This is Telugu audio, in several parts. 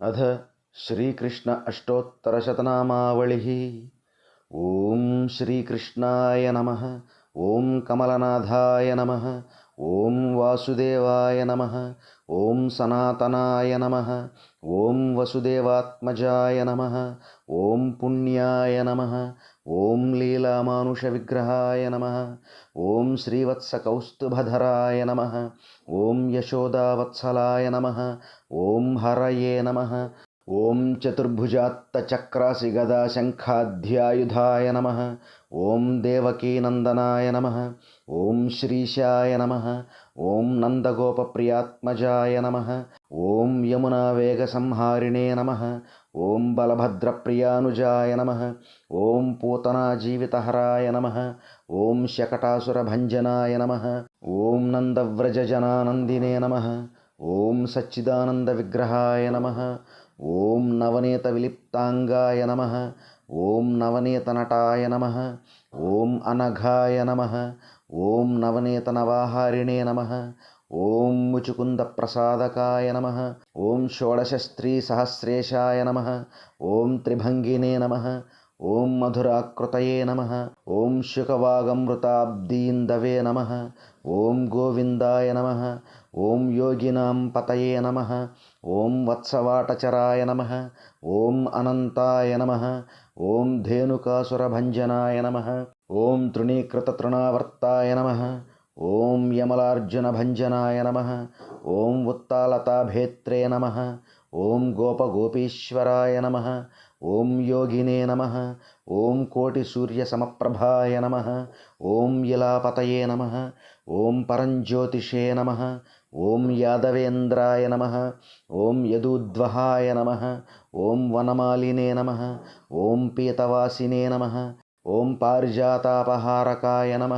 अथ श्रीकृष्ण अष्टोत्तरशतनामावलिः ॐ श्रीकृष्णाय नमः ॐ कमलनाथाय नमः ఓం వాసుదేవాయ నమ ఓం సనాతనాయ నమ ఓం వసుదేవాత్మజాయ నమ ఓం పుణ్యాయ నమ ఓం లీలామానుష విగ్రహాయ నమ ఓం శ్రీవత్సకౌస్తుభధరాయ నమ ఓం యశోదావత్సలాయ నమ ఓం హరయే నమ. ఓం చతుర్భుజాత్తచక్రాసి గదా శంఖాధ్యాయుధాయ నమ ఓం దేవకీనందనాయ నమ ఓం శ్రీశాయ నమ ఓం నందగోపప్రియాత్మజాయ నమ ఓం యమునావేగసంహారిణే నమ ఓం బలభద్రప్రియానుజాయ నమ ఓం పూతనాజీవితహరాయ నమ ఓం శకటాసురభంజనాయ నమ ఓం నందవ్రజజనానందినే నమ ఓం సచ్చిదానంద విగ్రహాయ నమ ఓం నవనీత విలిప్తాంగాయ నమ ఓం నవనీత నటాయ నమ ఓం అనఘాయ నమ ఓం నవనీత నవాహారిణే నమ ఓం ముచుకుంద ప్రసాదకాయ నమ ఓం షోడశస్త్రీ సహస్రేషాయ నమ ఓం త్రిభంగినే నమ ఓం మధురాకృతయే నమ ఓం శుకవాగమృతాబ్దీందవే నమ ఓం గోవిందాయ నమ ఓం యోగినాం పతయే నమ ఓం వత్సవాటచరాయ నమ ఓం అనంతాయ నమ ఓం ధేనుకాసురభంజనాయ నమ ఓం తృణీకృతతృణావర్తాయ నమ ఓం యమలార్జునభంజనాయ నమ ఓం ఉత్తాలతాభేత్రే నమ ఓం గోపగోపీశ్వరాయ నమ ఓం యోగినే నమ ఓం కోటి సూర్య సమప్రభాయ నమ ఓం ఇలాపతయే నమ ఓం పరంజ్యోతిషే నమ ఓం యాదవేంద్రాయ నమ ఓం యదూద్వహాయ నమ ఓం వనమాలినే నమ ఓం పీతవాసినే నమ ఓం పారిజాతాపహారకాయ నమ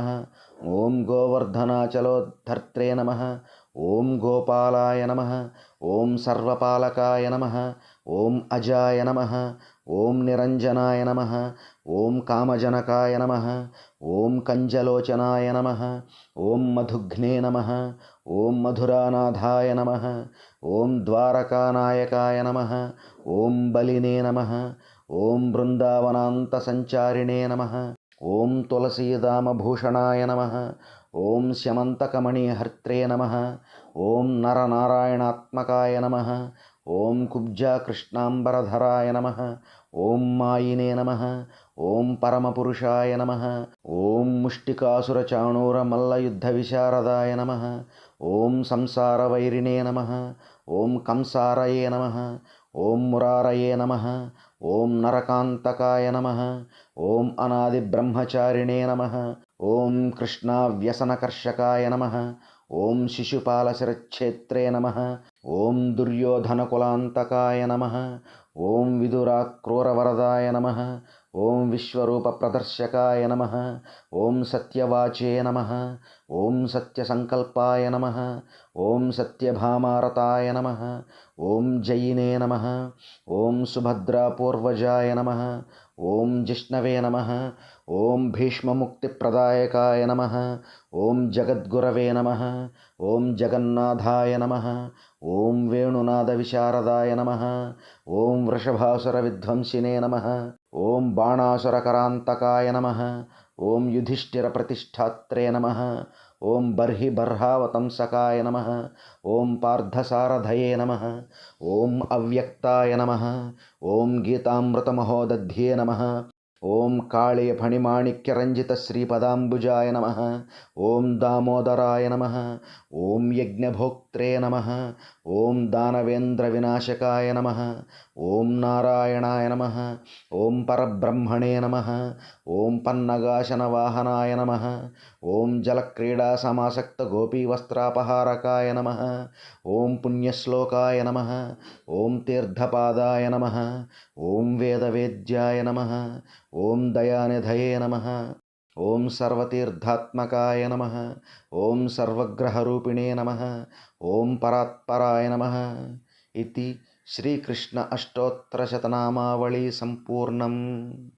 ఓం గోవర్ధనాచలోద్ధర్త్రే నమ ఓం గోపాలాయ నమ ఓం సర్వపాలకాయ నమ ఓం అజాయ నమ ఓం నిరంజనాయ నమ ఓం కామజనకాయ నమ ఓం కంజలోచనాయ నమ ఓం మధుఘ్నే నమ ఓం మధురానాథాయ నమ ఓం ద్వారకానాయకాయ నమ ఓం బలినే నమ ఓం బృందావనాంతసంచారిణే నమ ఓం తులసీదామభూషణాయ నమ ఓం శమంతకమణిహర్త్రే నమ ఓం నరనారాయణాత్మకాయ నమ ఓం కుబ్జా కృష్ణాంబరధరాయ నమ ఓం మాయినే నమ ఓం పరమపురుషాయ నమ ఓం ముష్టికాసురచాణూర మల్లయుద్ధ విశారదాయ నమ ఓం సంసారవైరిణే నమ ఓం కంసారయే నమ ఓం మురారయే నమ ఓం నరకాంతకాయ నమ ఓం అనాది బ్రహ్మచారిణే నమ ఓం కృష్ణావ్యసనకర్షకాయ నమ ఓం శిశుపాల శిరక్షేత్రే నమ ఓం దుర్యోధనకులాంతకాయ నమ ఓం విదురాక్రూరవరదాయ నమ ఓం విశ్వరూప ప్రదర్శకాయ నమ ఓం సత్యవాచే నమ ఓం సత్యసంకల్పాయ నమ ఓం సత్యభామారతాయ నమ ఓం జయినే నమ ఓం సుభద్రాపూర్వజాయ నమ ఓం జిష్ణవే నమ ఓం భీష్మముక్తిప్రదాయకాయ నమ ఓం జగద్గురవే నమ ఓం జగన్నాథాయ నమ ఓం వేణునాద విశారదాయ నమ ఓం వృషభాసుర విధ్వంసినే నమ ఓం బాణాసురకరాంతకాయ నమ ఓం యుధిష్ఠిర ప్రతిష్టాత్రే నమ ఓం బర్హి బర్హావతం సకాయ నమ ఓం పార్థసారథయే నమ ఓం అవ్యక్తాయ నమ ఓం గీతామృతమహోదధ్యే నమ ఓం కాళీయ ఫణిమాణిక్యరంజిత శ్రీపదాంబుజాయ నమ ఓం దామోదరాయ నమ ఓం యజ్ఞభోక్త్రే నమ ఓం దానవేంద్ర వినాశకాయ నమ ఓం నారాయణాయ నమ ఓం పరబ్రహ్మణే నమ ఓం పన్నగాశన వాహనాయ నమ ఓం జలక్రీడా సమాసక్త గోపీ వస్త్రాపహారకాయ నమ ఓం పుణ్యశ్లోకాయ నమ ఓం తీర్థపాదాయ నమ ఓం వేదవేద్యాయ నమ ఓం దయానిధయే నమ ఓం సర్వతీర్థాత్మకాయ నమ. ఓం సర్వగ్రహరూపిణే నమ. ఓం పరాత్పరాయ నమ. ఇది శ్రీకృష్ణ అష్టోత్తరశతనామావళి సంపూర్ణం.